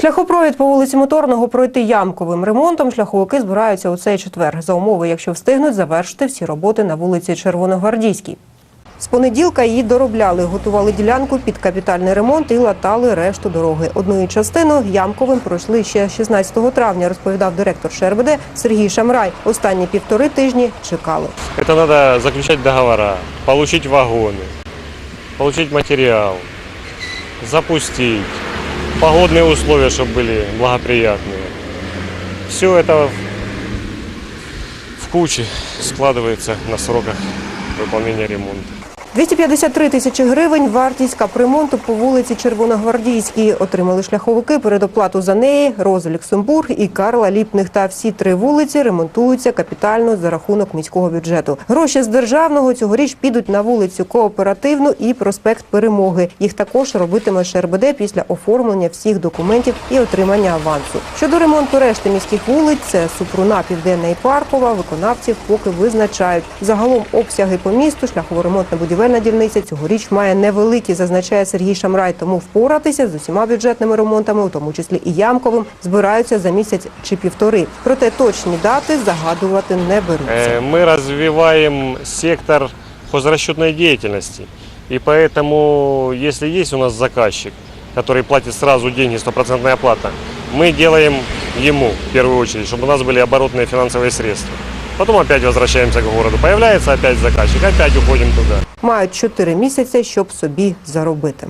Шляхопровід по вулиці Моторного пройти ямковим ремонтом шляховики збираються у цей четвер за умови, якщо встигнуть завершити всі роботи на вулиці Червоногвардійській. З понеділка її доробляли, готували ділянку під капітальний ремонт і латали решту дороги. Одною частину ямковим пройшли ще 16 травня, розповідав директор ШРБД Сергій Шамрай. Останні півтори тижні чекали. Это надо заключать договора, получить вагоны, получить материал, запустить, погодные условия, чтобы были благоприятные. Все это в- в куче складывается на сроках выполнения ремонта. 253 тисячі гривень вартість капремонту по вулиці Червоногвардійській. Отримали шляховики передоплату за неї Роза Люксембург і Карла Ліпних. Та всі три вулиці ремонтуються капітально за рахунок міського бюджету. Гроші з державного цьогоріч підуть на вулицю Кооперативну і проспект Перемоги. Їх також робитиме ШРБД після оформлення всіх документів і отримання авансу. Щодо ремонту решти міських вулиць, це Супруна, Південна і Паркова. Виконавців поки визначають. Загалом обсяги по місту шляхово-ремонтна будівельна дільниця цьогоріч має невеликі, зазначає Сергій Шамрай. Тому впоратися з усіма бюджетними ремонтами, у тому числі і ямковим, збираються за місяць чи півтори. Проте точні дати загадувати не беруться. Э, Мы развиваем сектор хозрасчетной деятельности. И поэтому, если есть у нас заказчик, который платит сразу деньги, стопроцентная оплата, мы делаем ему в первую очередь, чтобы у нас были оборотные финансовые средства. Потом опять возвращаемся к городу. Появляется опять заказчик, опять уходим туда. Мають чотири місяці, щоб собі заробити.